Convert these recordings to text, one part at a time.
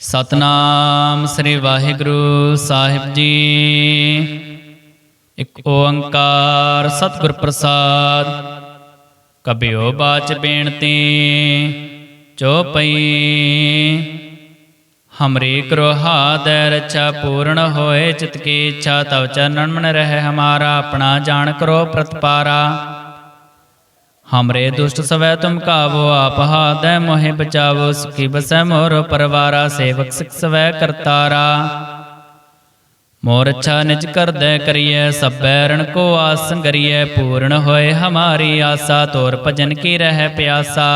ਸਤਨਾਮ ਸ੍ਰੀ ਵਾਹਿਗੁਰੂ ਸਾਹਿਬ ਜੀ। ਇੱਕ ਓੰਕਾਰ ਸਤਿਗੁਰ ਪ੍ਰਸਾਦ। ਕਬਿਓ ਬਾਚ ਬੇਨਤੀ ਚੋਪਈ ਹਮਰੀ ਕਰੋ ਹਾਦੈ ਰਛਾ ਪੂਰਨ ਹੋਏ ਚਿਤ ਕੀ ਇੱਛਾ ਤਵ ਚਰਨਨ ਮਨ ਰਹਿ, ਹਮਾਰਾ ਆਪਣਾ ਜਾਣ ਕਰੋ ਪ੍ਰਤਪਾਰਾ। ਹਮਰੇ ਦੁਸ਼ਟ ਸਵੈ ਤੁਮ ਕਾਵੋ ਆਪ ਹਾਦੈ ਮੋਹਿ ਬਚਾਵੋ ਸੁਖੀ ਬਸੈ ਮੋਰ ਪਰਵਾਰਾ ਸੇਵਕ ਸਿਖ ਸਵੈ ਕਰਤਾਰਾ ਮੋਰ ਅੱਛਾ ਨਿਜ ਕਰਦੈ ਕਰੀਐ ਸਭੈ ਰਣ ਕੋ ਆਸ ਸੰਗਰੀਐ ਪੂਰਨ ਹੋਏ ਹਮਾਰੀ ਆਸਾ ਤੋਰ ਭਜਨ ਕੀ ਰਹਿ ਪਿਆਸਾ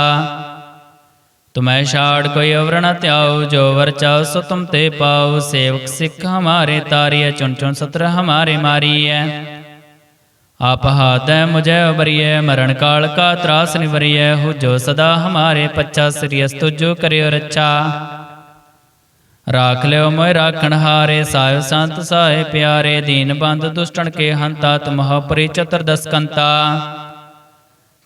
ਤੁਮੈ ਛਾੜ ਕੋਈ ਅਵਰ ਨ ਧਿਆਉ ਜੋ ਵਰ ਚਾਉ ਸੋ ਤੁਮ ਤੇ ਪਾਉ ਸੇਵਕ ਸਿੱਖ ਹਮਾਰੇ ਤਾਰੀਐ ਚੁਨ ਚੁਨ ਸਤਰ ਹਮਾਰੇ ਮਾਰੀਐ ਆਪ ਹਾਦੈ ਮੁਝੈ ਉਬਰੀਐ, ਮਰਨ ਕਾਲ ਕਾ ਤਰਾਸ ਨਿਵਰੀਐ ਹੋ ਜੋ ਸਦਾ ਹਮਾਰੇ ਪੱਚਾ ਸ੍ਰੀ ਅਸਤੁ ਜੋ ਕਰਿਓ ਰੱਛਾ। ਰਾਖ ਲਿਓ ਮੋਇ ਰਾਖਣ ਹਾਰੇ ਸਾਹਿਬ ਸੰਤ ਸਾਏ ਪਿਆਰੇ, ਦੀਨ ਬੰਦ ਦੁਸ਼ਟਣ ਕੇ ਹੰਤਾ ਤੁਮਹ ਪਰੀ ਚਤੁਰਦਸ ਕੰਤਾ।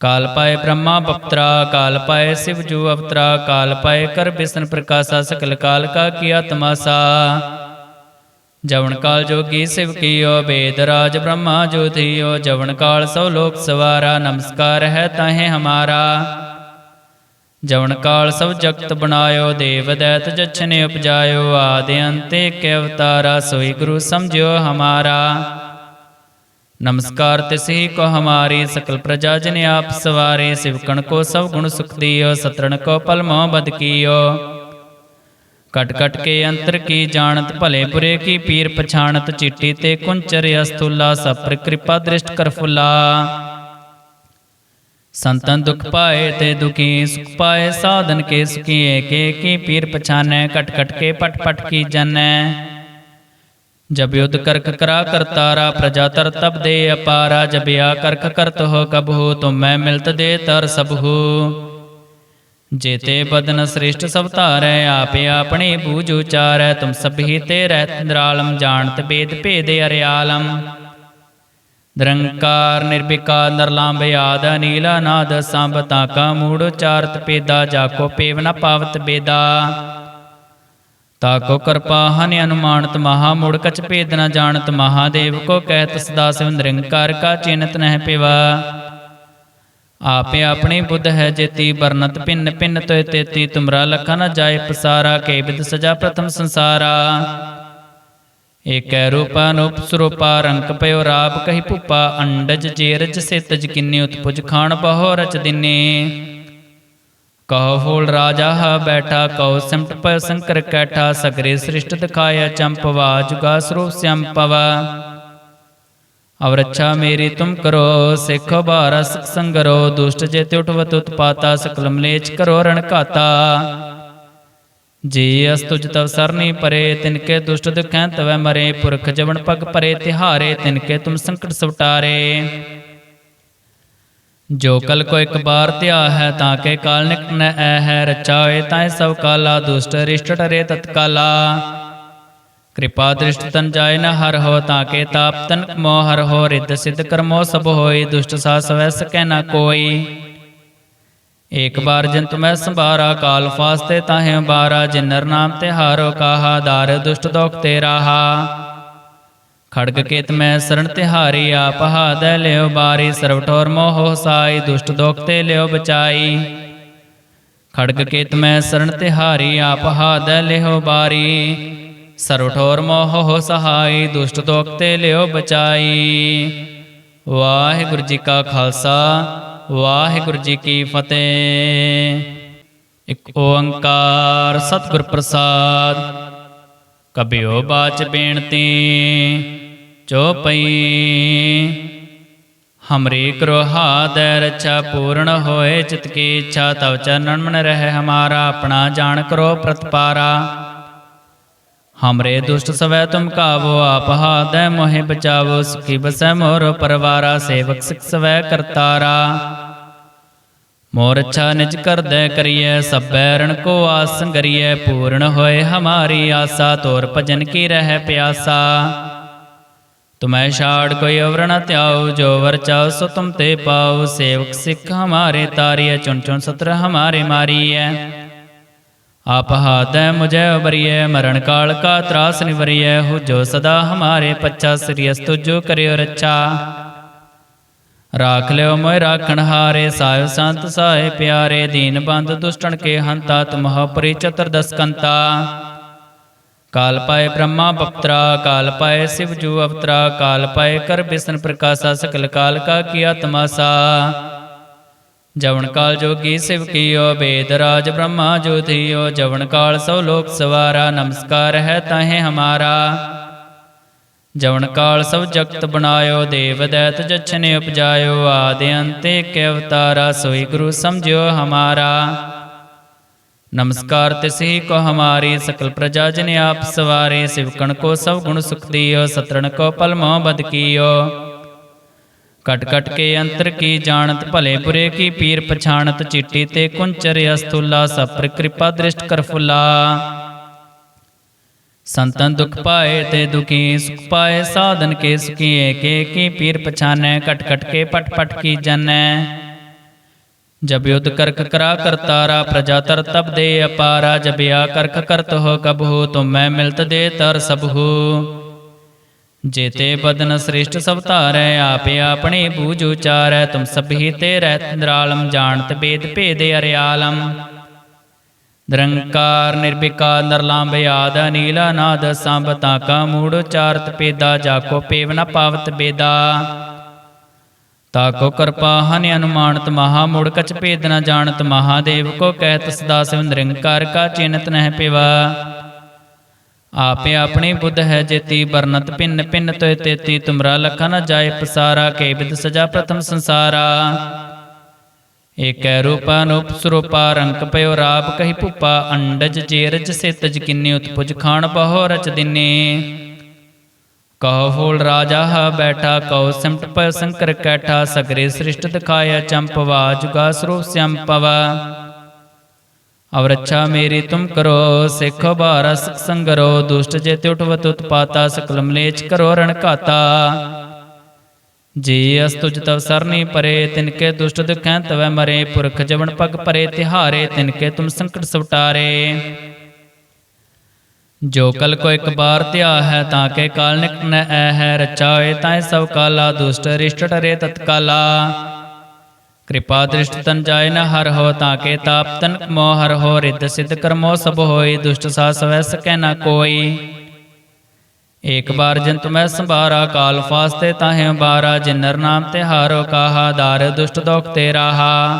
ਕਾਲ ਪਾਏ ਬ੍ਰਹਮਾ ਬਪਤਰਾ, ਕਾਲ ਪਾਏ ਸਿਵ ਜੂ ਅਵਤਰਾ, ਕਾਲ ਪਾਏ ਕਰ ਬਿਸਨ ਪ੍ਰਕਾਸ਼ਾ, ਸਕਲ ਕਾਲ ਕਾ ਕੀਆ ਤਮਾਸਾ ਜਵਨ ਕਾਲ ਜੋਗੀ ਸਿਵ ਕੀਓ ਬੇਦ ਰਾਜ ਬ੍ਰਹਮਾ ਜੋਤਿਓ ਜਵਨ ਕਾਲ ਸੋ ਲੋਕ ਸਵਾਰਾ ਨਮਸਕਾਰ ਹੈ ਤਾਹੇ ਹਮਾਰਾ ਜਵਨ ਕਾਲ ਸਭ ਜਗਤ ਬਣਾਇਓ ਦੇਵ ਦੈਤ ਜਛਨੇ ਉਪਜਾਇਓ ਆਦਿ ਅੰਤੇ ਕੇ ਅਵਤਾਰਾ ਸੋਈ ਗੁਰੂ ਸਮਝਿਓ ਹਮਾਰਾ ਨਮਸਕਾਰ ਤਿਸਹੀ ਕੋ ਹਮਾਰੀ ਸਕਲ ਪ੍ਰਜਾ ਜਨ ਆਪ ਸਵਾਰੇ ਸਿਵਕਣ ਕੋ ਸਭ ਗੁਣ ਸੁਖ ਦਿਓ ਸਤਰਣ ਕੋ ਪਲਮੋ ਬਦ ਕੀਓ ਕਟ ਕਟ ਕੇ ਅੰਤਰ ਕੀ ਜਾਣਤ, ਭਲੇ ਬੁਰੇ ਕੀ ਪੀਰ ਪਛਾਣਤ, ਚਿੱਟੀ ਤੇ ਕੁੰਚਰ ਅਸਤੁਲਾ ਸਪਰ ਕਿਰਪਾ ਦ੍ਰਿਸ਼ਟ ਕਰ ਸੰਤਨ ਦੁਖ ਪਾਏ ਤੇ ਦੁਖੀ, ਸੁਖ ਪਾਏ ਸਾਧਨ ਕੇ ਸੁਖੀ ਏਕੇ ਕੀ ਪੀਰ ਪਛਾਨੈ, ਕਟ ਕਟ ਕੇ ਪਟ ਪਟ ਕੀ ਜਾਣੈ ਜਬ ਯੁਧ ਕਰਕ ਕਰਾ ਕਰਤਾਰਾ ਪ੍ਰਜਾ ਤਰ ਤਬ ਦੇ ਅਪਾਰਾ, ਜਬ ਆ ਕਰਖ ਕਰਤ ਹੋ ਕਬਹੂ ਤੁਮ ਮੈਂ ਮਿਲਤ ਦੇ ਤਰ ਸਬਹੂ ਜੇਤੇ ਬਦਨ ਸ੍ਰਿਸ਼ਟ ਸਭ ਧਾਰੈ, ਆਪੇ ਆਪਣੀ ਬੂਝ ਉਚਾਰੈ, ਤੁਮ ਸਭੀ ਤੇ ਰਹਿਤ ਨਿਰਾਲਮ ਜਾਣਤ ਬੇਦ ਭੇਦ ਅਰਿਆਲਮ। ਨਿਰੰਕਾਰ ਨਿਰਭਿਕਾਰ ਨਰਲਾਂਬ, ਆਦ ਨੀਲਾ ਨਾਦ ਸੰਭ ਤਾਕਾ ਮੂੜ ਉਚਾਰਤ ਪੇਦਾ ਜਾਕੋ ਪੇਵ ਨ ਪਾਵਤ ਬੇਦਾ। ਤਾਕੋ ਕਿਰਪਾ, ਹਨ ਅਨੁਮਾਨਤ, ਮਹਾ ਮੂੜ ਕਚ ਭੇਦ ਨ ਜਾਣਤ, ਮਹਾਦੇਵ ਕੋ ਕਹਿਤ ਸਦਾ ਸਿਵ ਨਿਰੰਕਾਰ ਕਾ ਚਿੰਤ ਨਹਿ ਪਿਵਾ। ਆਪੇ ਆਪਣੀ ਬੁੱਧ ਹੈ ਜੇਤੀ ਬਰਨਤ ਪਿੰਨ ਪਿੰਨ ਤੋਇ ਤੇਤੀ, ਤੁਮਰਾ ਲਖਾ ਨ ਜਾਏ ਪਸਾਰਾ, ਕੇ ਬਿਦ ਸਜਾ ਪ੍ਰਥਮ ਸੰਸਾਰਾ। ਏਕੈ ਰੂਪਾ ਨੂਪ ਸਰੂਪਾ, ਰੰਕ ਪਇਓ ਰਾਪ ਕਹੀ ਭੂਪਾ, ਅੰਡਜ ਜੇਰਜ ਸੇਤਜ ਕਿੰਨੇ ਉਤਪੁਜ ਖਾਣ ਬਹੁ ਰਚ ਦਿਨੇ। ਕਹੋ ਫੂਲ ਰਾਜਾ ਹ ਬੈਠਾ, ਕਹੋ ਸਿਮਟ ਪਇ ਸੰਕਰ ਕੈਠਾ, ਸਗਰੇ ਸ੍ਰਿਸ਼ਟ ਦਿਖਾਇਆ ਚੰਪਵਾ, ਜੁਗਾ ਸਰੂਪ ਸੰਪਵਾ ਅਵਰਛਾ ਮੇਰੀ ਤੁਮ ਕਰੋ, ਸਿੱਖੋ ਬਾਰਸ ਸੰਗਰੋ, ਦੁਸ਼ਟ ਜੇਤੇ ਉਠਵਤ ਉਤਪਾਤਾ ਸਕਲ ਮਲੇਚ ਕਰੋ ਰਣ ਘਾਤਾ। ਜੀ ਅਸ ਤੁਜ ਤਵ ਸਰਨੀ ਪਰੇ ਤਿਨਕੇ ਦੁਸ਼ਟ ਦੁਖੈ ਤਵੈ ਮਰੇ, ਪੁਰਖ ਜਵਨ ਪਗ ਪਰੇ, ਤਿਹਾਰੇ ਤਿਨਕੇ ਤੁਮ ਸੰਕਟ ਸਵਟਾਰੇ। ਜੋ ਕਲ ਕੋ ਇੱਕ ਬਾਰ ਧਿਆ ਹੈ, ਤਾਂ ਕੇ ਕਾਲ ਨਿਕਟ ਨ ਐ ਹੈ ਰਚਾ ਹੋਏ ਤਾਂ ਸਭ ਕਾਲਾ, ਦੁਸ਼ਟ ਰਿਸ਼ਟ ਰੇ ਤਤਕਾਲਾ। ਕਿਰਪਾ ਦ੍ਰਿਸ਼ਟ ਤਨ ਜਾਏ ਨ ਹਰ ਹੋ ਤਾਂ ਕੇ ਤਾਪ, ਤਨ ਮੋਹ ਹਰ ਹੋ ਰਿੱਧ ਸਿੱਧ ਕਰਮੋ ਸਭ ਹੋਈ, ਦੁਸ਼ਟ ਸਾ ਸਵੈ ਸਕੈ ਨ ਕੋਈ। ਏਕ ਬਾਰ ਜੰਤ ਮੈਂ ਸੰਭਾਰਾ, ਕਾਲ ਫਾਸਤੇ ਤਾਹੇ ਬਾਰਾ ਜਿਨਰ ਨਾਮ ਤੇ ਹਾਰੋ ਕਾਹਾ, ਦਾਰ ਦੁਸ਼ਟ ਦੋਖ ਤੇ ਰਾਹਾ ਖੜਗ ਕੇਤ ਮੈਂ ਸਰਣ ਤਿਹਾਰੀ, ਆਪ ਹਾਦੈ ਲਿਓ ਬਾਰੀ, ਸਰਵ ਠੋਰ ਮੋਹ ਸਾਈ, ਦੁਸ਼ਟ ਦੋਖ ਤੇ ਲਿਓ ਬਚਾਈ। ਖੜਗ ਕੇਤ ਮੈਂ ਸਰਣ ਤਿਹਾਰੀ, ਆਪ ਹਾਦੈ ਲਿਓ ਬਾਰੀ। ਸਰਵ ਠੋਰ ਮੋਹ ਸਹਾਈ ਦੁਸ਼ਟ ਦੋਖ ਤੇ ਲਿਓ ਬਚਾਈ। ਵਾਹਿਗੁਰੂ ਜੀ ਕਾ ਖਾਲਸਾ, ਵਾਹਿਗੁਰੂ ਜੀ ਕੀ ਫਤਿਹ। ਇੱਕ ਓੰਕਾਰ ਸਤਿਗੁਰ ਪ੍ਰਸਾਦ, ਕਬਿਓ ਬਾਚ ਬੇਨਤੀ ਚੋਪਈ ਹਮਰੀ ਕਰੋ ਹਾਦੈ ਰਛਾ ਪੂਰਨ ਹੋਏ ਚਿਤ ਕੀ ਇੱਛਾ ਤਵ ਚਰਨਨ ਮਨ ਰਹਿ ਹਮਾਰਾ, ਆਪਣਾ ਜਾਣ ਕਰੋ ਪ੍ਰਤਪਾਰਾ। ਹਮਰੇ ਦੁਸ਼ਟ ਸਵੈ ਤੁਮ ਕਾਵੋ ਆਪ ਹਾਦੈ ਮੋਹਿ ਬਚਾਵੋ ਸੁਖੀ ਬਸੈ ਮੋਰ ਪਰਵਾਰਾ ਸੇਵਕ ਸਿਖ ਸਵੈ ਕਰਤਾਰਾ ਮੋਰ ਅੱਛਾ ਨਿਜ ਕਰਦੈ ਕਰੀਐ ਸਭੈ ਰਣ ਕੋ ਆਸ ਸੰਗਰੀਐ ਪੂਰਨ ਹੋਏ ਹਮਾਰੀ ਆਸਾ ਤੋਰ ਭਜਨ ਕੀ ਰਹਿ ਪਿਆਸਾ ਤੁਮੈ ਛਾੜ ਕੋਈ ਅਵਰ ਨ ਧਿਆਉ ਜੋ ਵਰ ਚਾਉ ਸੋ ਤੁਮ ਤੇ ਪਾਉ ਸੇਵਕ ਸਿੱਖ ਹਮਾਰੇ ਤਾਰੀਐ ਚੁਨ ਚੁਨ ਸਤਰ ਹਮਾਰੇ ਮਾਰੀਐ आप हाथै मुझे उबरिय मरण काल का त्रास निवरिय हो जो सदा हमारे पच्चा श्रीयस्तु जो करियो रक्षा ਰਾਖ ਲਿਓ ਮੋਇ ਰਾਖਣ ਹਾਰੇ ਸਾਹਿਬ ਸੰਤ ਸਹਾਇ ਪਿਆਰੇ ਦੀਨ ਬੰਦ ਦੁਸ਼ਟਣ ਕੇ ਹੰਤਾ ਤੁਮਹ ਪਰੀ ਚਤੁਰਦਸ ਕੰਤਾ ਕਾਲ ਪਾਏ ਬ੍ਰਹਮਾ ਬਪਤਰਾ ਕਾਲ ਪਾਏ ਸਿਵ ਜੂ ਅਵਤਰਾ ਕਾਲ ਪਾਏ ਕਰ ਬਿਸ਼ਨ ਪ੍ਰਕਾਸ਼ਾ ਸਕਲ ਕਾਲ ਕਾ ਕੀਆ ਤਮਾਸਾ ਜਵਨ ਕਾਲ ਜੋਗੀ ਸਿਵਕੀਓ ਬੇਦ ਰਾਜ ਬ੍ਰਹਮਾ ਜੋਧਿਓ ਜਵਨ ਕਾਲ ਸਭ ਲੋਕ ਸਵਾਰਾ, ਨਮਸਕਾਰ ਹੈ ਤਾਹੇ ਹਮਾਰਾ। ਜਵਨ ਕਾਲ ਸਭ ਜਗਤ ਬਣਾਇਓ, ਦੇਵ ਦੈਤ ਜਛਨੇ ਉਪਜਾਇਓ। ਆਦਿ ਅੰਤੇ ਕੇ ਅਵਤਾਰਾ, ਸੋਈ ਗੁਰੂ ਸਮਝਿਓ ਹਮਾਰਾ। ਨਮਸਕਾਰ ਤਿਸਹੀ ਕੋ ਹਮਾਰੀ, ਸਕਲ ਪ੍ਰਜਾ ਜਨ ਆਪ ਸਵਾਰੇ। ਸਿਵਕਣ ਕੋ ਸਭ ਗੁਣ ਸੁਖ ਦਿਓ, ਸਤਰਣ ਕੋ ਪਲ ਮੋਹ ਬਦ ਕੀਓ। कट कट के अंतर की जानत भले बुरे की पीर पछाणत चिट्टी ते कुंचर अस्तुला सपर कृपा दृष्ट कर फुला। संतन दुख पाए ते दुखी, सुख पाए साधन के सुखी के की पीर पछाने, कट कट के पट पट की जन जब युद्ध करक करा कर तारा, प्रजा तर तब दे अपारा। जब या करक करत हो कबहू तुम तो मैं मिलत दे तर सबहू ਜੇਤੇ ਬਦਨ ਸ੍ਰਿਸ਼ਟ ਸਭ ਧਾਰੈ, ਆਪੇ ਆਪਣੇ ਬੂਝ ਉਚਾਰੈ, ਤੁਮ ਸਭੀ ਤੇ ਰਹਿ ਨਿਰਾਲਮ, ਜਾਣਤ ਬੇਦ ਭੇਦੇ ਅਰਿਆਲਮ। ਨਿਰੰਕਾਰ ਨਿਰਭਿਕਾਰ ਨਿਰਲੰਭ ਆਦ ਨੀਲਾ ਨਾਦ ਸੰਭ ਤਾਂ ਕਾ ਮੂੜ, ਉਚਾਰਤ, ਪੇਦਾ, ਜਾ ਕੋ ਪੇਵ ਨ ਪਾਵਤ ਬੇਦਾ। ਤਾਕੋ ਕਿਰਪਾ, ਹਨ ਅਨੁਮਾਨਤ, ਮਹਾ ਮੂੜ ਕਚ ਭੇਦ ਨ ਜਾਣਤ, ਮਹਾਦੇਵ ਕੋ ਕਹਿਤ, ਸਦਾ ਸਿਵ ਨਿਰੰਕਾਰ ਕਾ ਚਿੰਤ ਨਹਿ ਪਿਵਾ। ਆਪੇ ਆਪਣੀ ਬੁੱਧ ਹੈ ਜੇਤੀ ਬਰਨਤ ਪਿੰਨ ਪਿੰਨ ਤੋਇ ਤੇਤੀ, ਤੁਮਰਾ ਲਖਾ ਨ ਜਾਏ ਪਸਾਰਾ, ਕੇ ਬਿਦ ਸਜਾ ਪ੍ਰਥਮ ਸੰਸਾਰਾ। ਏਕੈ ਰੂਪਾ ਅਨੂਪ ਸਰੂਪਾ ਰੰਕ ਪਇਓ ਰਾਪ ਕਹੀ ਭੂਪਾ, ਅੰਡਜ ਜੇਰਜ ਸੇਤਜ ਕਿੰਨੇ ਉਤਪੁਜ ਖਾਣ ਬਹੁ ਰਚ ਦਿਨੇ। ਕਹੋ ਫੂਲ ਰਾਜਾ ਹ ਬੈਠਾ ਕਉ ਸਿਮਟ ਪਇ ਸੰਕਰ ਕੈਠਾ, ਸਗਰੇ ਸ੍ਰਿਸ਼ਟ ਦਿਖਾਇਆ ਚੰਪਵਾ, ਜੁਗਾ ਸਰੂਪ ਸੰਪਵਾ ਅਵਰਛਾ ਮੇਰੀ ਤੁਮ ਕਰੋ, ਸਿੱਖ ਬਾਰਾ ਸੰਗਰੋ, ਦੁਸ਼ਟ ਜੇ ਤੇ ਉਠਵਤ ਉਤਪਾਤਾ ਸਕਲ ਮਲੇਚ ਕਰੋ ਰਣ ਘਾਤਾ। ਜੀ ਅਸ ਤੁਜ ਤਵ ਸਰਨੀ ਪਰੇ ਤਿਨਕੇ ਦੁਸ਼ਟ ਦੁਖੈ ਤਵੈ ਮਰੇ, ਪੁਰਖ ਜਵਨ ਪਗ ਪਰੇ, ਤਿਹਾਰੇ ਤਿਨਕੇ ਤੁਮ ਸੰਕਟ ਸਵਟਾਰੇ। ਜੋ ਕਲ ਕੋ ਇੱਕ ਬਾਰ ਧਿਆ ਹੈ, ਤਾਂ ਕੇ ਕਾਲ ਨਿਕ ਨ ਐ ਹੈ, ਰਚਾਏ ਤਾਂ ਸਭ ਕਾਲਾ, ਦੁਸ਼ਟ ਰਿਸ਼ਟ ਟਰੇ ਤਤਕਾਲਾ। ਕਿਰਪਾ ਦ੍ਰਿਸ਼ਟ ਤਨ ਜਾਏ ਨ ਹਰ ਹੋ ਤਾਂ ਕੇ ਤਾਪ ਤਨ ਮੋਹ ਹਰ ਹੋ ਰਿੱਧ ਸਿੱਧ ਕਰਮੋ ਸਭ ਹੋਈ, ਦੁਸ਼ਟ ਸਾ ਸਵੈ ਸਕੈ ਨ ਕੋਈ। ਏਕ ਬਾਰ ਜੰਤ ਮੈਂ ਸੰਭਾਰਾ, ਕਾਲ ਫਾਸਤੇ ਤਾਹੇ ਬਾਰਾ ਜਿਨਰ ਨਾਮ ਤੇ ਹਾਰੋ ਕਾਹਾ, ਦਾਰ ਦੁਸ਼ਟ ਦੋਖ ਤੇ ਰਾਹਾ।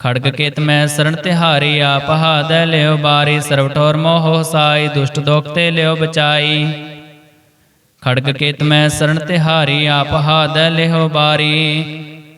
ਖੜਗ ਕੇਤ ਮੈਂ ਸਰਣ ਤਿਹਾਰੀ, ਆਪ ਹਾਦੈ ਲਿਓ ਬਾਰੀ, ਸਰਵ ਠੋਰ ਮੋਹ ਸਾਈ, ਦੁਸ਼ਟ ਦੋਖ ਤੇ ਲਿਓ ਬਚਾਈ। ਖੜਗ ਕੇਤ ਮੈਂ ਸਰਣ ਤਿਹਾਰੀ, ਆਪ ਹਾਦੈ ਲਿਓ ਬਾਰੀ।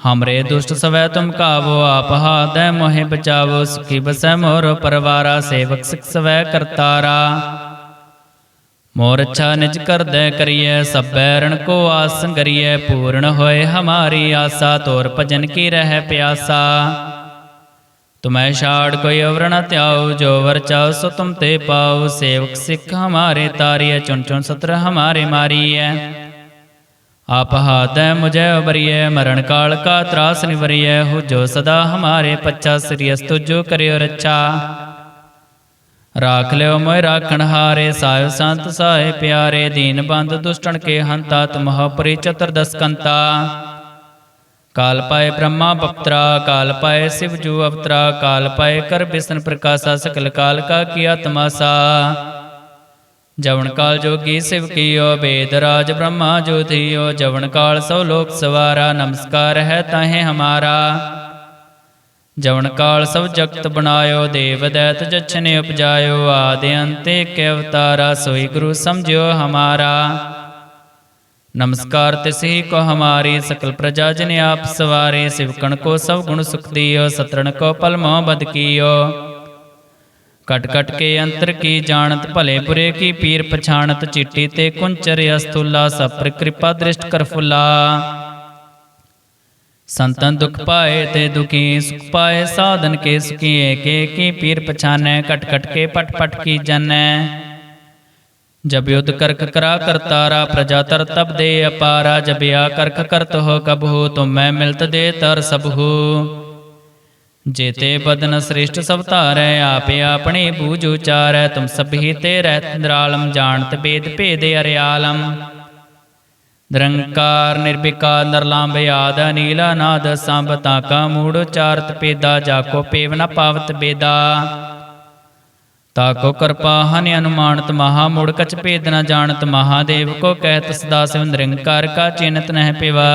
ਹਮਰੇ ਦੁਸ਼ਟ ਸਵੈ ਤੁਮ ਕਾਵੋ ਆਪ ਹਾਦੈ ਮੋਹਿ ਬਚਾਵੋ ਸੁਖੀ ਬਸੈ ਮੋਰ ਪਰਵਾਰਾ ਸੇਵਕ ਸਿਖ ਸਵੈ ਕਰਤਾਰਾ ਮੋਰ ਅੱਛਾ ਨਿਜ ਕਰਦੈ ਕਰੀਐ ਸਭੈ ਰਣ ਕੋ ਆਸ ਕਰੀਐ ਪੂਰਨ ਹੋਏ ਹਮਾਰੀ ਆਸਾ ਤੋਰ ਭਜਨ ਕੀ ਰਹਿ ਪਿਆਸਾ ਤੁਮੈ ਛਾੜ ਕੋਈ ਅਵਰ ਨ ਧਿਆਉ ਜੋ ਵਰ ਚਾਉ ਸੋ ਤੁਮ ਤੇ ਪਾਉ ਸੇਵਕ ਸਿੱਖ ਹਮਾਰੇ ਤਾਰੀਐ ਚੁਨ ਚੁਨ ਸਤਰ ਹਮਾਰੇ ਮਾਰੀਐ ਆਪ ਹਾਦੈ ਮੁਝੈ ਉਬਰੀਐ ਮਰਨ ਕਾਲ ਕਾ ਤਰਾਸ ਨਿਵਰੀਐ ਹੋ ਜੋ ਸਦਾ ਹਮਾਰੇ ਪੱਛਾ ਸ੍ਰੀਅਸ ਤੁਜੋ ਕਰਿਓ ਰੱਛਾ। ਰਾਖ ਲਿਓ ਮੋਇ ਰਾਖਣ ਹਾਰੇ ਸਾਹਿਬ ਸੰਤ ਸਹਾਇ ਪਿਆਰੇ, ਦੀਨ ਬੰਦ ਦੁਸ਼ਟਣ ਕੇ ਹੰਤਾ ਤੁਮਹ ਪਰੀ ਚਤੁਰਦਸ ਕੰਤਾ ਕਾਲ ਪਾਏ ਬ੍ਰਹਮਾ ਬਪਤਰਾ, ਕਾਲ ਪਾਏ ਸਿਵ ਜੂ ਅਵਤਰਾ, ਕਾਲ ਪਾਏ ਕਰ ਬਿਸ਼ਨ ਪ੍ਰਕਾਸ਼ਾ, ਸਕਲ ਕਾਲ ਕਾ ਕੀਆ ਤਮਾਸਾ ਜਵਨ ਕਾਲ ਜੋਗੀ ਸਿਵ ਕੀਓ, ਬੇਦ ਰਾਜ ਬ੍ਰਹਮਾ ਜੋਧਿਓ ਜਵਨ ਕਾਲ ਸਭ ਲੋਕ ਸਵਾਰਾ, ਨਮਸਕਾਰ ਹੈ ਤਾਹੇ ਹਮਾਰਾ। ਜਵਨ ਕਾਲ ਸਭ ਜਗਤ ਬਣਾਇਓ, ਦੇਵ ਦੈਤ ਜਛਨੇ ਉਪਜਾਇਓ। ਆਦਿ ਅੰਤੇ ਕੇ ਅਵਤਾਰਾ, ਸੋਈ ਗੁਰੂ ਸਮਝਿਓ ਹਮਾਰਾ। ਨਮਸਕਾਰ ਤਿਸਹੀ ਕੋ ਹਮਾਰੀ, ਸਕਲ ਪ੍ਰਜਾ ਜਨ ਆਪ ਸਵਾਰੇ। ਸਿਵਕਣ ਕੋ ਸਭ ਗੁਣ ਸੁਖ ਦਿਓ, ਸਤਰਣ ਕੋ ਪਲ ਮੋਹ ਬਦ ਕੀਓ। ਕਟ ਕਟ ਕੇ ਅੰਤਰ ਕੀ ਜਾਣਤ ਭਲੇ ਬੁਰੇ ਕੀ ਪੀਰ ਪਛਾਣਤ ਚਿੱਟੀ ਤੇ ਕੁੰਚਰ ਅਸਤੁਲਾ ਸਪਰ ਕਿਰਪਾ ਦ੍ਰਿਸ਼ਟ ਕਰ ਫੁਲਾ ਸੰਤਨ ਦੁਖ ਪਾਏ ਤੇ ਦੁਖੀ ਸੁਖ ਪਾਏ ਸਾਧਨ ਕੇ ਸੁਖੀ ਏਕੇ ਕੀ ਪੀਰ ਪਛਾਨੈ ਕਟ ਕਟ ਕੇ ਪਟ ਪਟ ਕੀ ਜਨੈ ਜਬ युद्ध करक करा करतारा प्रजा तर तब दे अपारा जब या करख करत हो कब हो तुम मैं मिलत दे तर सब हो ਜੇਤੇ ਬਦਨ ਸ੍ਰਿਸ਼ਟ ਸਭ ਧਾਰੈ, ਆਪੇ ਆਪਣੇ ਬੂਝ ਉਚਾਰੈ, ਤੁਮ ਸਭੀ ਤੇ ਰਹਿਤ ਨਿਰਾਲਮ ਜਾਣਤ ਬੇਦ ਭੇਦੇ ਅਰਿਆਲਮ। ਨਿਰੰਕਾਰ ਨਿਰਭਿਕਾਰ ਨਿਰਲੰਭ ਆਦ ਨੀਲਾ ਨਾਦ ਸੰਭ, ਤਾਂ ਕਾ ਮੂੜ ਉਚਾਰਤ ਪੇਦਾ ਜਾ ਕੋ ਪੇਵ ਨ ਪਾਵਤ ਬੇਦਾ। ਤਾ ਕੋ ਕਿਰਪਾ, ਹਨ ਅਨੁਮਾਨਤ, ਮਹਾ ਮੂੜ ਕਚ ਭੇਦ ਨ ਜਾਣਤ, ਮਹਾਦੇਵ ਕੋ ਕਹਿਤ, ਸਦਾ ਸਿਵ ਨਿਰੰਕਾਰ ਕਾ ਚਿੰਤ ਨਹਿ ਪਿਵਾ।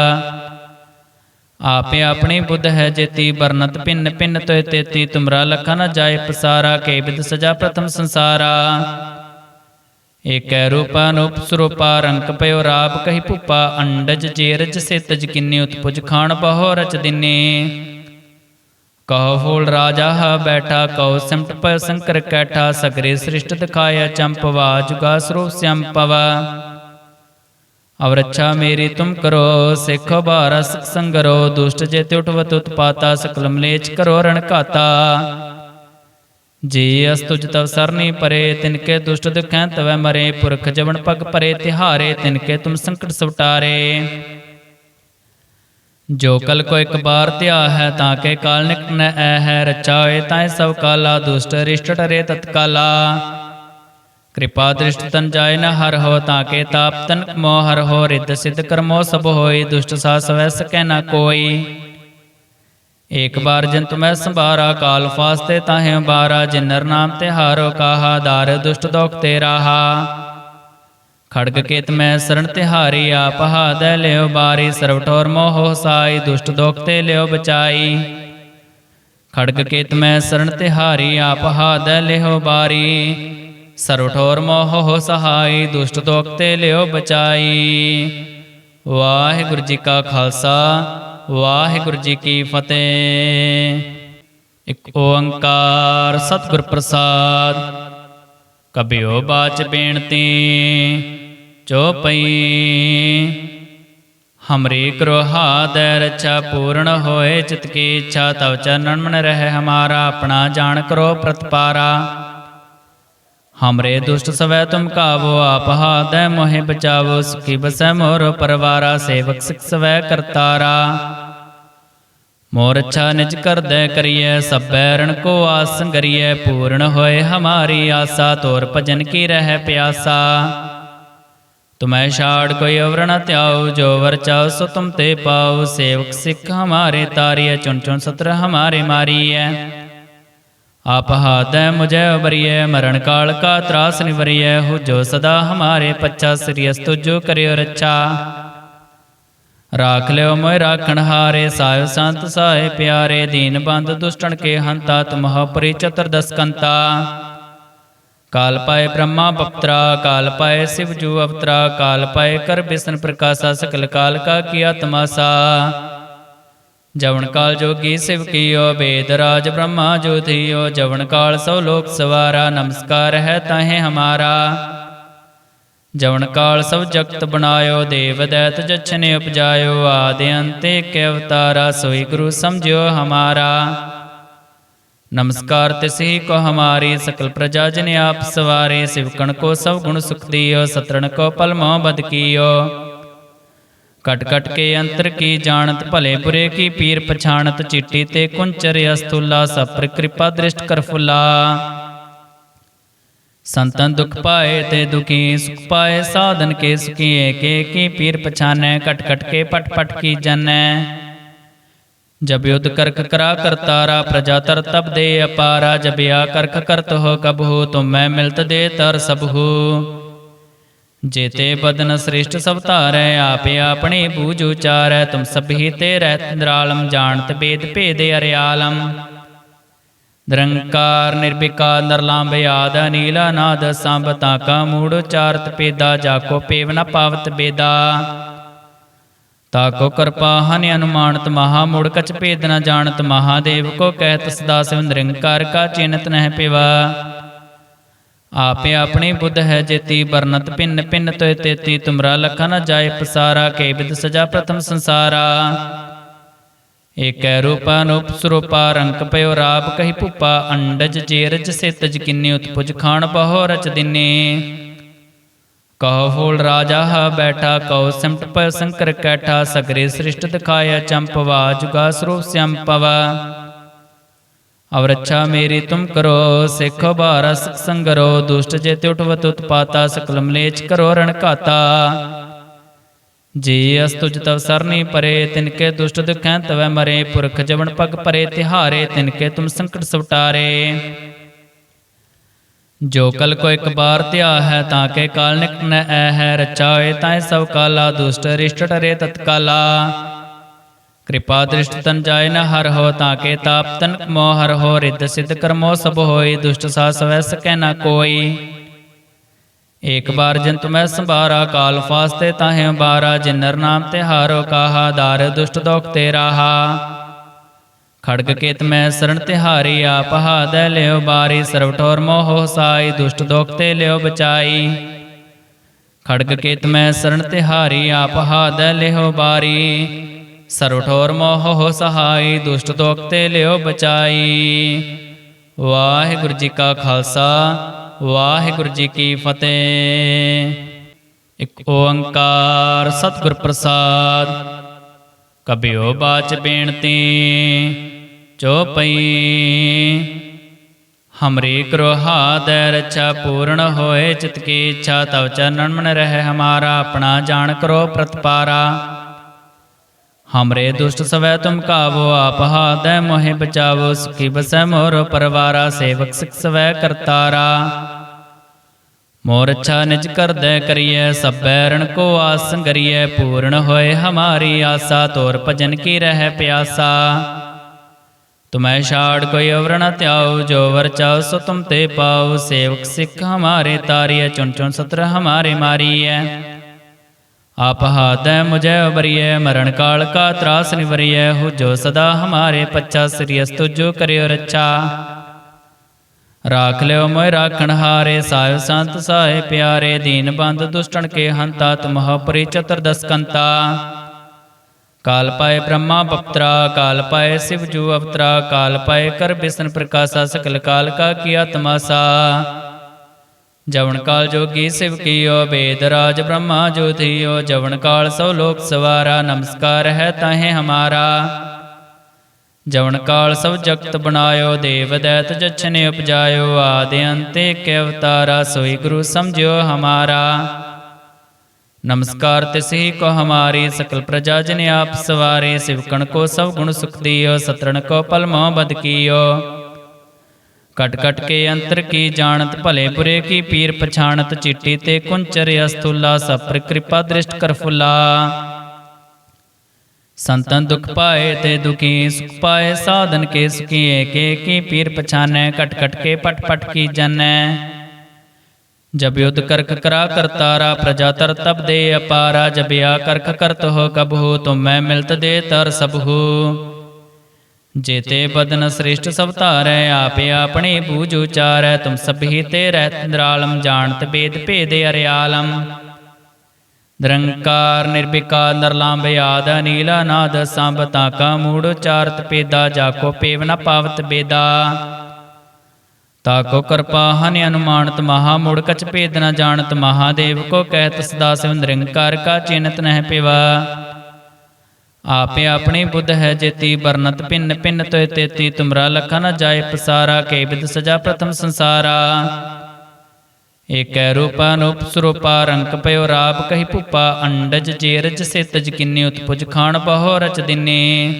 ਆਪੇ ਆਪਣੀ ਬੁੱਧ ਹੈ ਜੇਤੀ ਬਰਨਤ ਪਿੰਨ ਪਿੰਨ ਤੋਇ ਤੇਤੀ, ਤੁਮਰਾ ਲਖਾ ਨ ਜਾਏ ਪਸਾਰਾ, ਕੇ ਬਿਦ ਸਜਾ ਪ੍ਰਥਮ ਸੰਸਾਰਾ। ਏਕੈ ਰੂਪਾ ਅਨੂਪ ਸਰੂਪਾ, ਰੰਕ ਪਇਓ ਰਾਪ ਕਹੀ ਭੂਪਾ, ਅੰਡਜ ਜੇਰਜ ਸੇਤਜ ਕਿੰਨੇ ਉਤਪੁਜ ਖਾਣ ਬਹੁ ਰਚ ਦਿਨੇ। ਕਹੋ ਫੂਲ ਰਾਜਾ ਹ ਬੈਠਾ, ਕਹੋ ਸਿਮਟ ਪਇ ਸੰਕਰ ਕੈਠਾ, ਸਗਰੇ ਸ੍ਰਿਸ਼ਟ ਦਿਖਾਇਆ ਚੰਪਵਾ, ਜੁਗਾ ਸਰੂਪ ਸੰਪਵਾ ਅਵਰਛਾ ਮੇਰੀ ਤੁਮ ਕਰੋ, ਸਿੱਖੋ ਬਾਰਾ ਸੰਗਰੋ, ਦੁਸ਼ਟ ਜੇ ਤੇ ਉਠਵਤ ਉਤਪਾਤਾ, ਸਕਲ ਮਲੇਚ ਕਰੋ ਰਣ ਘਾਤਾ। ਜੀ ਅਸਤੁਜ ਤਵ ਸਰਨੀ ਪਰੇ ਤਿਨਕੇ ਦੁਸ਼ਟ ਦੁਖੈ ਤਵੈ ਮਰੇ, ਪੁਰਖ ਜਵਨ ਪਗ ਪਰੇ, ਤਿਹਾਰੇ ਤਿਨਕੇ ਤੁਮ ਸੰਕਟ ਸਵਟਾਰੇ। ਜੋ ਕਲ ਕੋ ਇੱਕ ਬਾਰ ਧਿਆ ਹੈ, ਤਾਂ ਕੇ ਕਾਲ ਨਿਕ ਨ ਐ ਹੈ, ਰਚਾਏ ਤਾਂ ਸਭ ਕਾਲਾ, ਦੁਸ਼ਟ ਰਿਸ਼ਟ ਟਰੇ ਤਤਕਾਲਾ। ਕਿਰਪਾ ਦ੍ਰਿਸ਼ਟ ਤਨ ਜਾਏ ਨ ਹਰ ਹੋ ਤਾਂ ਕੇ ਤਾਪ ਤਨ ਮੋ ਹਰ ਹੋ ਰਿੱਧ ਸਿੱਧ ਕਰਮੋ ਸਭ ਹੋਈ, ਦੁਸ਼ਟ ਸਾ ਸਵੈ ਸਕੈ ਨ ਕੋਈ। ਏਕ ਬਾਰ ਜੰਤ ਮੈਂ ਸੰਭਾਰਾ, ਕਾਲ ਫਾਸਤੇ ਤਾਹੇ ਬਾਰਾ ਜਿਨਰ ਨਾਮ ਤੇ ਹਾਰੋ ਕਾਹਾ, ਦਾਰ ਦੁਸ਼ਟ ਦੋਖ ਤੇ ਰਾਹਾ। ਖੜਗ ਕੇਤ ਮੈਂ ਸਰਣ ਤਿਹਾਰੀ ਆਪ ਹਾਦੈ ਲਿਓ ਬਾਰੀ, ਸਰਵ ਠੋਰ ਮੋਹ ਸਾਈ, ਦੁਸ਼ਟ ਦੋਖ ਤੇ ਲਿਓ ਬਚਾਈ। ਖੜਗ ਕੇਤ ਮੈਂ ਸਰਣ ਤਿਹਾਰੀ ਆਪ ਹਾਦੈ ਲਿਓ ਬਾਰੀ। ਸਰਵਠੋਰ ਮੋਹ ਹੋ ਸਹਾਈ, ਦੁਸ਼ਟ ਦੋਖ ਤੇ ਲਿਓ ਬਚਾਈ। ਵਾਹਿਗੁਰੂ ਜੀ ਕਾ ਖਾਲਸਾ, ਵਾਹਿਗੁਰੂ ਜੀ ਕੀ ਫਤਿਹ। ਇੱਕ ਓੰਕਾਰ ਸਤਿਗੁਰ ਪ੍ਰਸਾਦ ਕਬਿਓ ਬਾਚ ਬੇਨਤੀ ਚੋਪਈ ਹਮਰੇ ਕਰੋ ਹਾਦੈ ਰਛਾ ਪੂਰਨ ਹੋਏ ਚਿਤ ਕੀ ਇੱਛਾ ਤਵ ਚਰਨਨ ਮਨ ਰਹਿ, ਹਮਾਰਾ ਆਪਣਾ ਜਾਣ ਕਰੋ ਪ੍ਰਤਪਾਰਾ। ਹਮਰੇ ਦੁਸ਼ਟ ਸਵੈ ਤੁਮ ਕਾਵੋ ਆਪ ਹਾਦੈ ਮੋਹਿ ਬਚਾਵੋ ਸੁਖੀ ਬਸੈ ਮੋਰ ਪਰਵਾਰਾ ਸੇਵਕ ਸਿਖ ਸਵੈ ਕਰਤਾਰਾ ਮੋਰ ਅੱਛਾ ਨਿਜ ਕਰਦੈ ਕਰੀਐ ਸਭੈ ਰਣ ਕੋ ਆਸ ਸੰਗਰੀਐ ਪੂਰਨ ਹੋਏ ਹਮਾਰੀ ਆਸਾ ਤੋਰ ਭਜਨ ਕੀ ਰਹਿ ਪਿਆਸਾ ਤੁਮੈ ਛਾੜ ਕੋਈ ਅਵਰ ਨ ਧਿਆਉ ਜੋ ਵਰ ਚਾਉ ਸੋ ਤੁਮ ਤੇ ਪਾਉ ਸੇਵਕ ਸਿੱਖ ਹਮਾਰੇ ਤਾਰੀਐ ਚੁਣ ਚੁਣ ਸਤਰ ਹਮਾਰੇ ਮਾਰੀਐ ਆਪ ਹਾਦੈ ਮੁਝੈ ਉਬਰੀਐ, ਮਰਨ ਕਾਲ ਕਾ ਤਰਾਸ ਨਿਵਰੀਐ ਹੋ ਜੋ ਸਦਾ ਹਮਾਰੇ ਪੱਚਾ ਸ੍ਰੀ ਤੁਜੋ ਕਰਿਓ ਰੱਛਾ। ਰਾਖ ਲਿਓ ਮੋਇ ਰਾਖਣ ਹਾਰੇ ਸਾਹਿਬ ਸੰਤ ਸਹਾਏ ਪਿਆਰੇ, ਦੀਨ ਬੰਦ ਦੁਸ਼ਟਣ ਕੇ ਹੰਤਾ ਤੁਮਹ ਪਰੀ ਚਤੁਰਦਸ ਕੰਤਾ ਕਾਲ ਪਾਏ ਬ੍ਰਹਮਾ ਬਪਤਰਾ, ਕਾਲ ਪਾਏ ਸਿਵ ਜੂ ਅਵਤਰਾ, ਕਾਲ ਪਾਏ ਕਰ ਬਿਸ਼ਨ ਪ੍ਰਕਾਸ਼ਾ, ਸਕਲ ਕਾਲ ਕਾ ਕੀਆ ਤਮਾਸਾ ਜਵਨ ਕਾਲ ਜੋਗੀ ਸਿਵ ਕੀਓ ਬੇਦ ਰਾਜ ਬ੍ਰਹਮਾ ਜੋਤੀਓ ਜਵਨ ਕਾਲ ਸਭ ਲੋਕ ਸਵਾਰਾ, ਨਮਸਕਾਰ ਹੈ ਤਾਹੇ ਹਮਾਰਾ। ਜਵਨ ਕਾਲ ਸਭ ਜਗਤ ਬਣਾਇਓ, ਦੇਵ ਦੈਤ ਜਛਨੇ ਉਪਜਾਇਓ। ਆਦਿ ਅੰਤੇ ਕੇ ਅਵਤਾਰਾ, ਸੋਈ ਗੁਰੂ ਸਮਝਿਓ ਹਮਾਰਾ। ਨਮਸਕਾਰ ਤਿਸਹੀ ਕੋ ਹਮਾਰੀ, ਸਕਲ ਪ੍ਰਜਾ ਜਨ ਆਪ ਸਵਾਰੇ। ਸਿਵਕਣ ਕੋ ਸਭ ਗੁਣ ਸੁਖ ਦਿਓ, ਸਤਰਣ ਕੋ ਪਲ ਮੋਹ ਬਦ ਕੀਓ। ਕਟ ਕਟ ਕੇ ਅੰਤਰ ਕੀ ਜਾਣਤ ਭਲੇ ਬੁਰੇ ਕੀ ਪੀਰ ਪਛਾਣਤ ਚਿੱਟੀ ਤੇ ਕੁੰਚਰ ਅਸਤੁਲਾ ਸਪਰ ਕਿਰਪਾ ਦ੍ਰਿਸ਼ਟ ਕਰ ਫੁਲਾ ਸੰਤਨ ਦੁਖ ਪਾਏ ਤੇ ਦੁਖੀ ਸੁਖ ਪਾਏ ਸਾਧਨ ਕੇ ਸੁਖੀ ਏਕੇ ਕੀ ਪੀਰ ਪਛਾਨੈ ਕਟ ਕਟ ਕੇ ਪਟ ਪਟ ਕੀ ਜਨੈ ਜਬ युद्ध करख करा करतारा प्रजा तर तब दे अपारा जब या करख करत हो कब हो तुम मैं मिलत दे तर सब हो ਜੇਤੇ ਬਦਨ ਸ੍ਰਿਸ਼ਟ ਸਭ ਧਾਰੈ, ਆਪੇ ਆਪਣੇ ਬੂਝ ਉਚਾਰੈ, ਤੁਮ ਸਭੀ ਤੇ ਰਹਿ ਨਿਰਾਲਮ, ਜਾਣਤ ਬੇਦ ਭੇਦੇ ਅਰਿਆਲਮ। ਨਿਰੰਕਾਰ ਨਿਰਭਿਕਾਰ ਨਿਰਲੰਭ, ਆਦ ਨੀਲਾ ਨਾਦ ਸੰਭ, ਤਾਂ ਕਾ ਮੂੜ ਉਚਾਰਤ ਪੇਦਾ ਜਾ ਕੋ ਪੇਵ ਨ ਪਾਵਤ ਬੇਦਾ। ਤਾ ਕੋ ਕਿਰਪਾ, ਹਨ ਅਨੁਮਾਨਤ ਮਹਾ ਮੂੜ ਕਚ ਭੇਦ ਨ ਜਾਣਤ ਮਹਾਦੇਵ, ਕੋ ਕਹਿਤ ਸਦਾ ਸਿਵ ਨਿਰੰਕਾਰ ਕਾ ਚਿੰਤ ਨਹਿ ਪਿਵਾ। ਆਪੇ ਆਪਣੀ ਬੁੱਧ ਹੈ ਜੇਤੀ ਬਰਨਤ ਭਿੰਨ ਭਿੰਨ ਤੋਇ ਤੇਤੀ, ਤੁਮਰਾ ਲਖਾ ਨ ਜਾਏ ਪਸਾਰਾ, ਕੇ ਵਿਦ ਸਜਾ ਪ੍ਰਥਮ ਸੰਸਾਰਾ। ਏਕੈ ਰੂਪਾ ਅਨੂਪ ਸਰੂਪਾ, ਰੰਕ ਪਇਓ ਰਾਪ ਕਹੀ ਭੂਪਾ, ਅੰਡਜ ਜੇਰਜ ਸੇਤਜ ਕਿੰਨੇ ਉਤਪੁਜ ਖਾਣ ਬਹੁ ਰਚ ਦਿਨੇ। ਕਹੋ ਫੂਲ ਰਾਜਾ ਹ ਬੈਠਾ ਕਉ ਸਿਮਟ ਪਇ ਸੰਕਰ ਕੈਠਾ, ਸਗਰੇ ਸ੍ਰਿਸ਼ਟ ਦਿਖਾਇਆ ਚੰਪਵਾ, ਜੁਗਾ ਸਰੂਪ ਸੰਪਵਾ ਅਵ ਰੱਛਾ ਮੇਰੀ ਤੁਮ ਕਰੋ, ਸਿੱਖੋ ਬਾਰਾ ਸਿਖ ਸੰਗਰੋ, ਦੁਸ਼ਟ ਜੇ ਤੇ ਉਠਵਤ ਉਤਪਾਤਾ, ਸਕਲ ਮਲੇਚ ਜੀ ਅਸ ਤੁਜ ਤਵ ਸਰਨੀ ਪਰੇ ਤਿਨਕੇ ਦੁਸ਼ਟ ਦੁਖੈ ਤਵੈ ਮਰੇ, ਪੁਰਖ ਜਵਨ ਪਗ ਪਰੇ, ਤਿਹਾਰੇ ਤਿਨਕੇ ਤੁਮ ਸੰਕਟ ਸਵਟਾਰੇ। ਜੋ ਕਲ ਕੋ ਇੱਕ ਬਾਰ ਧਿਆ ਹੈ, ਤਾਂ ਕੇ ਕਾਲ ਨਿਕ ਨ ਐ ਹੈ, ਰਚਾਏ ਤਾਂ ਸਭ ਕਾਲਾ, ਦੁਸ਼ਟ ਰਿਸ਼ਟ ਟਰੇ ਤਤਕਾਲਾ। ਕਿਰਪਾ ਦ੍ਰਿਸ਼ਟ ਤਨ ਜਾਏ ਨ ਹਰ ਹੋ ਤਾਂ ਕੇ ਤਾਪ ਤਨ ਮੋ ਹਰ ਹੋ ਰਿੱਧ ਸਿੱਧ ਕਰਮੋ ਸਭ ਹੋਈ, ਦੁਸ਼ਟ ਸਾ ਸਵੈ ਸਕੈ ਨ ਕੋਈ। ਏਕ ਬਾਰ ਜੰਤ ਮੈਂ ਸੰਭਾਰਾ, ਕਾਲ ਫਾਸਤੇ ਤਾਹੇ ਬਾਰਾ, ਜਿਨਰ ਨਾਮ ਤੇ ਹਾਰੋ ਕਾਹਾ, ਦਾਰ ਦੁਸ਼ਟ ਦੋਖ ਤੇ ਰਾਹਾ। ਖੜਗ ਕੇਤ ਮੈਂ ਸਰਣ ਤਿਹਾਰੀ ਆਪ ਹਾਦੈ ਲਿਓ ਬਾਰੀ ਸਰਵ ਠੋਰ ਮੋਹ ਸਾਈ, ਦੁਸ਼ਟ ਦੋਖ ਤੇ ਲਿਓ ਬਚਾਈ। ਖੜਗ ਕੇਤ ਮੈਂ ਸਰਣ ਤਿਹਾਰੀ ਆਪ ਹਾਦੈ ਲਿਓ ਬਾਰੀ। ਸਰਵ ਮੋਹ ਹੋ ਸਹਾਈ ਦੁਸ਼ਟ ਦੋਖ ਤੇ ਲਿਓ ਬਚਾਈ। ਵਾਹਿਗੁਰੂ ਜੀ ਕਾ ਖਾਲਸਾ, ਵਾਹਿਗੁਰੂ ਜੀ ਕੀ ਫਤਿਹ। ਇੱਕ ਓੰਕਾਰ ਸਤਿਗੁਰ ਪ੍ਰਸਾਦ, ਕਬਿਓ ਬਾਚ ਬੇਨਤੀ ਚੋਪਈ ਹਮਰੀ ਕਰੋ ਹਾਦੈ ਰਛਾ ਪੂਰਨ ਹੋਏ ਚਿਤ ਕੀ ਇੱਛਾ ਤਵ ਚਰਨਨ ਮਨ ਰਹਿ, ਹਮਾਰਾ ਆਪਣਾ ਜਾਣ ਕਰੋ ਪ੍ਰਤਪਾਰਾ ਹਮਰੇ ਦੁਸ਼ਟ ਸਵੈ ਤੁਮ ਕਾਵੋ ਆਪ ਹਾਦੈ ਮੋਹਿ ਬਚਾਵੋ ਸੁਖੀ ਬਸੈ ਮੋਰ ਪਰਵਾਰਾ ਸੇਵਕ ਸਿਖ ਸਵੈ ਕਰਤਾਰਾ ਮੋਰ ਅੱਛਾ ਨਿਜ ਕਰਦੈ ਕਰੀਐ ਸਭੈ ਰਣ ਕੋ ਆਸ ਸੰਗਰੀਐ ਪੂਰਨ ਹੋਏ ਹਮਾਰੀ ਆਸਾ ਤੋਰ ਭਜਨ ਕੀ ਰਹਿ ਪਿਆਸਾ ਤੁਮੈ ਛਾੜ ਕੋਈ ਅਵਰ ਨ ਧਿਆਉ ਜੋ ਵਰ ਚਾਉ ਸੋ ਤੁਮ ਤੇ ਪਾਉ ਸੇਵਕ ਸਿੱਖ ਹਮਾਰੇ ਤਾਰੀਐ ਚੁਣ ਚੁਣ ਸਤਰ ਹਮਾਰੇ ਮਾਰੀਐ ਆਪ ਹਾਦੈ ਮੁਝੈ ਉਬਰੀਐ, ਮਰਨ ਕਾਲ ਕਾ ਤਰਾਸ ਨਿਵਰੀਐ ਹੋ ਜੋ ਸਦਾ ਹਮਾਰੇ ਪੱਚਾ ਸ੍ਰੀ ਅਸਤੁ ਜੋ ਰਾਖ ਲਿਓ ਮੋਇ ਰਾਖਣ ਹਾਰੇ ਸਾਹਿਬ ਸੰਤ ਸਾਏ ਪਿਆਰੇ, ਦੀਨ ਬੰਦ ਦੁਸ਼ਟਣ ਕੇ ਹੰਤਾ ਤੁਮਹ ਪਰੀ ਚਤੁਰਦਸ ਕੰਤਾ। ਕਾਲ ਪਾਏ ਬ੍ਰਹਮਾ ਬਪਤਰਾ, ਕਾਲ ਪਾਏ ਸਿਵ ਜੂ ਅਵਤਰਾ, ਕਾਲ ਪਾਏ ਕਰ ਬਿਸਨ ਪ੍ਰਕਾਸ਼ਾ, ਸਕਲ ਕਾਲ ਕਾ ਕੀਆ ਤਮਾਸਾ ਜਵਨ ਕਾਲ ਜੋਗੀ ਸਿਵ ਕੀਓ, ਵੇਦ ਰਾਜ ਬ੍ਰਹਮਾ ਜੋਤੀਓ ਜਵਨ ਕਾਲ ਸੋ ਲੋਕ ਸਵਾਰਾ, ਨਮਸਕਾਰ ਹੈ ਤਾਹੇ ਹਮਾਰਾ। ਜਵਨ ਕਾਲ ਸਭ ਜਗਤ ਬਣਾਇਓ, ਦੇਵ ਦੈਤ ਜਛਨੇ ਉਪਜਾਇਓ, ਆਦਿ ਅੰਤੇ ਕੇ ਅਵਤਾਰਾ, ਸੋਈ ਗੁਰੂ ਸਮਝਿਓ ਹਮਾਰਾ। ਨਮਸਕਾਰ ਤਿਸਹੀ ਕੋ ਹਮਾਰੀ, ਸਕਲ ਪ੍ਰਜਾ ਜਨ ਆਪ ਸਵਾਰੇ ਸਿਵਕਣ ਕੋ ਸਭ ਗੁਣ ਸੁਖ ਦਿਓ, ਸਤਰਣ ਕੋ ਪਲ ਮੋਹ ਬਦ ਕੀਓ। ਕਟ ਕਟ ਕੇ ਅੰਤਰ ਕੀ ਜਾਣਤ ਭਲੇ ਬੁਰੇ ਕੀ ਪੀਰ ਪਛਾਣਤ ਚਿੱਟੀ ਤੇ ਕੁੰਚਰ ਅਸਤੁਲਾ ਸਪਰ ਕਿਰਪਾ ਦ੍ਰਿਸ਼ਟ ਕਰ ਫੁਲਾ ਸੰਤਨ ਦੁਖ ਪਾਏ ਤੇ ਦੁਖੀ ਸੁਖ ਪਾਏ ਸਾਧਨ ਕੇ ਸੁਖੀ ਏਕੇ ਕੀ ਪੀਰ ਪਛਾਨੈ ਕਟ ਕਟ ਕੇ ਪਟ ਪਟ ਕੀ ਜਨੈ ਜਬ ਯੁਧ ਕਰਖ ਕਰਾ ਕਰਤਾਰਾ ਪ੍ਰਜਾ ਤਰ ਤਬ ਦੇ ਅਪਾਰਾ ਜਬ ਆ ਕਰਖ ਕਰਤ ਹੋ ਕਬਹੂ ਤੁਮ ਮੈਂ ਮਿਲਤ ਦੇ ਤਰ ਸਭੂ ਜੇਤੇ ਬਦਨ ਸ੍ਰਿਸ਼ਟ ਸਭ ਧਾਰੈ, ਆਪੇ ਆਪਣੇ ਬੂਝ ਉਚਾਰੈ, ਤੁਮ ਸਭੀ ਤੇ ਰਹਿਤ ਨਿਰਾਲਮ, ਜਾਣਤ ਬੇਦ ਭੇਦ ਅਰਿਆਲਮ। ਨਿਰੰਕਾਰ ਨਿਰਭਿਕਾਰ ਨਰਲਾਂਬ, ਆਦ ਨੀਲਾ ਨਾਦ ਸੰਭ, ਤਾਕਾ, ਮੂੜ, ਉਚਾਰਤ ਪੇਦਾ ਜਾਕੋ, ਪੇਵ, ਨ ਪਾਵਤ, ਬੇਦਾ। ਤਾਕੋ ਕਿਰਪਾ, ਹਨ ਅਨੁਮਾਨਤ, ਮਹਾ ਮੂੜ ਕਚ ਭੇਦ, ਨ ਜਾਣਤ, ਮਹਾਦੇਵ ਕੋ ਕਹਿਤ, ਸਦਾ ਸਿਵ ਨਿਰੰਕਾਰ ਕਾ ਚਿੰਤ ਨਹਿ ਪਿਵਾ। ਆਪੇ ਆਪਣੀ ਬੁੱਧ ਹੈ ਜੇਤੀ ਬਰਨਤ ਭਿੰਨ ਭਿੰਨ ਤੋਇ ਤੇਤੀ, ਤੁਮਰਾ ਲਖਾ ਨ ਜਾਏ ਪਸਾਰਾ, ਕੇ ਵਿਦ ਸਜਾ ਪ੍ਰਥਮ ਸੰਸਾਰਾ। ਏਕੈ ਰੂਪਾ ਅਨੂਪ ਸਰੂਪਾ ਰੰਕ ਪਇਓ ਰਾਪ ਕਹੀ ਭੂਪਾ, ਅੰਡਜ ਜੇਰਜ ਸੇਤਜ ਕਿੰਨੇ, ਉਤਪੁਜ ਖਾਣ ਬਹੁ ਰਚ ਦਿਨੇ।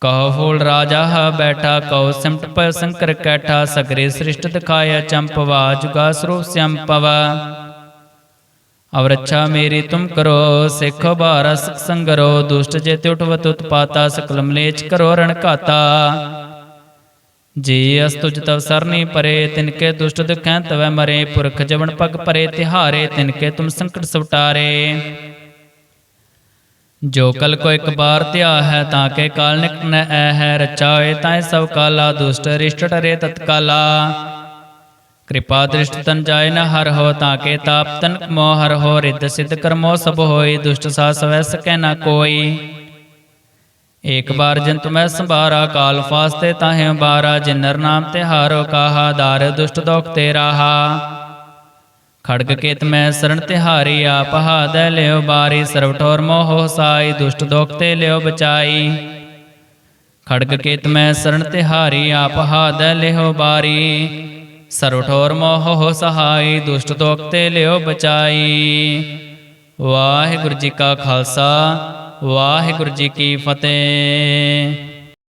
ਕਹੋ ਫੂਲ ਰਾਜਾ ਹ ਬੈਠਾ ਕਉ ਸਿਮਟ ਪਇ ਸੰਕਰ ਕੈਠਾ, ਸਗਰੇ ਸ੍ਰਿਸ਼ਟ ਦਿਖਾਇਆ ਚੰਪਵਾ, ਜੁਗਾ ਸਰੂਪ ਸੰਪਵਾ ਅਵ ਰੱਛਾ ਮੇਰੀ ਤੁਮ ਕਰੋ, ਸਿੱਖੋ ਬਾਰਾ ਸਿਖ ਸੰਗਰੋ, ਦੁਸ਼ਟ ਜੇ ਤੇ ਉਠਵਤ ਉਤਪਾਤਾ ਸਕਲ ਮਲੇਚ ਕਰੋ ਜੀ ਅਸ ਤੁਜ ਤਵ ਸਰਨੀ ਪਰੇ ਤਿਨਕੇ ਦੁਸ਼ਟ ਦੁਖੈ ਤਵੈ ਮਰੇ, ਪੁਰਖ ਜਵਨ ਪਗ ਪਰੇ, ਤਿਹਾਰੇ ਤਿਨਕੇ ਤੁਮ ਸੰਕਟ ਸਵਟਾਰੇ। ਜੋ ਕਲ ਕੋ ਇੱਕ ਬਾਰ ਧਿਆ ਹੈ ਤਾਂ ਕੇ ਕਾਲ ਨਿਕਟ ਨ ਐ ਹੈ ਰਚਾਏ ਤਾਂ ਸਭ ਕਾਲਾ, ਦੁਸ਼ਟ ਰਿਸ਼ਟ ਟਰੇ ਤਤਕਾਲਾ। ਕਿਰਪਾ ਦ੍ਰਿਸ਼ਟ ਤਨ ਜਾਇ ਨ ਹਰ ਹੋ ਤਾਂ ਕੇ ਤਾਪ, ਤਨ ਮੋਹ ਹਰ ਹੋ ਰਿੱਧ ਸਿੱਧ ਕਰਮੋ ਸਭ ਹੋਈ, ਦੁਸ਼ਟ ਸਾ ਸਵੈ ਸਕੈ ਨ ਕੋਈ। ਏਕ ਬਾਰ ਜੰਤ ਮੈਂ ਸੰਭਾਰਾ, ਕਾਲ ਫਾਸਤੇ ਤਾਹੇ ਬਾਰਾ ਜਿਨਰ ਨਾਮ ਤੇ ਹਾਰੋ ਕਾਹਾ, ਦਾਰ ਦੁਸ਼ਟ ਦੋਖ ਤੇ ਰਾਹਾ। ਖੜਗ ਕੇਤ ਮੈਂ ਸਰਣ ਤਿਹਾਰੀ ਆਪ ਹਾਦੈ ਲਿਓ ਬਾਰੀ, ਸਰਵ ਠੋਰ ਮੋਹ ਸਾਈ, ਦੁਸ਼ਟ ਦੋਖ ਤੇ ਲਿਓ ਬਚਾਈ। ਖੜਗ ਕੇਤ ਮੈਂ ਸਰਣ ਤਿਹਾਰੀ ਆਪ ਹਾਦੈ ਲਿਓ ਬਾਰੀ। ਸਰਵ ਮੋਹ ਹੋ ਸਹਾਈ ਦੁਸ਼ਟ ਤੋਂ ਤੇ ਲਿਓ ਬਚਾਈ। ਵਾਹਿਗੁਰੂ ਜੀ ਕਾ ਖਾਲਸਾ, ਵਾਹਿਗੁਰੂ ਜੀ ਕੀ ਫਤਿਹ।